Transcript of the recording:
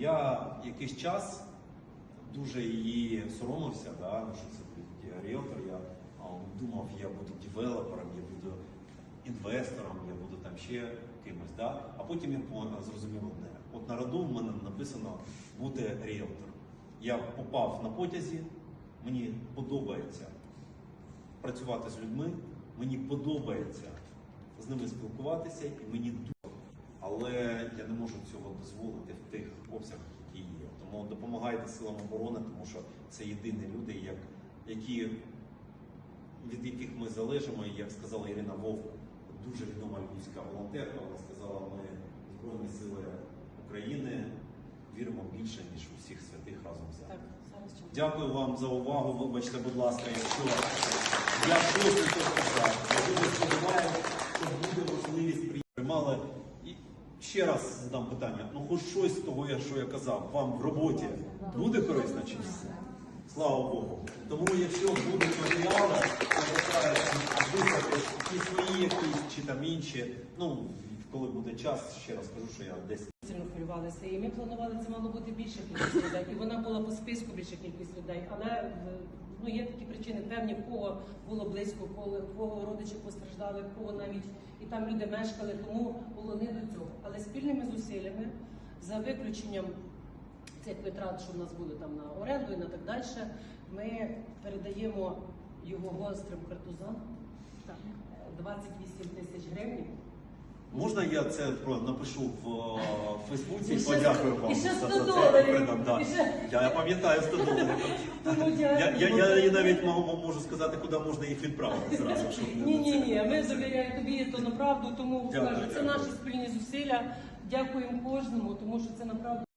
Я якийсь час дуже її соромився, да, ну, що це блін, ріелтор. Я думав, я буду девелопером, я буду інвестором, я буду там ще кимось. Да? А потім я зрозумів одне. От на роду в мене написано бути ріелтором. Я попав на потязі, мені подобається працювати з людьми, мені подобається з ними спілкуватися, і мені дуже. Але я не можу цього дозволити обсягах, які є. Тому допомагайте силам оборони, тому що це єдині люди, як, які, від яких ми залежимо. І як сказала Ірина Вовк, дуже відома львівська волонтерка, вона сказала, ми Збройні Сили України віримо більше, ніж у всіх святих разом взяти. Дякую вам за увагу. Вибачте, будь ласка, якщо я сказав. Дуже сподіваюся, що буде можливість приймали. Ще раз задам питання. Ну, хоч щось з того, що я казав, вам в роботі буде корисно чи? Слава Богу. Тому якщо будуть матеріали, я ті свої якісь чи там інші. Ну, коли буде час, ще раз кажу, що я десь Сильно хвилювалися, і ми планували це мало бути більше кількість людей, і вона була по списку більша кількість людей. Але е, ну є такі причини певні, в кого було близько, в кого, в кого родичі постраждали, в кого навіть і там люди мешкали, тому було не до цього. Але спільними зусиллями, за виключенням цих витрат, що в нас були там на оренду і на так далі, ми передаємо його гострим картузам 28 тисяч гривень. Можна я це напишу в е, Фейсбуці І і подякую вам і ще за, 100 за це передам, да. І ще- Я, я пам'ятаю 100 доларів. Я, я, я, я навіть можу, сказати, куди можна їх відправити зразу. Ні, ні, ні. Ми довіряємо тобі то направду, тому кажу, це наші спільні зусилля. Дякуємо кожному, тому що це направду.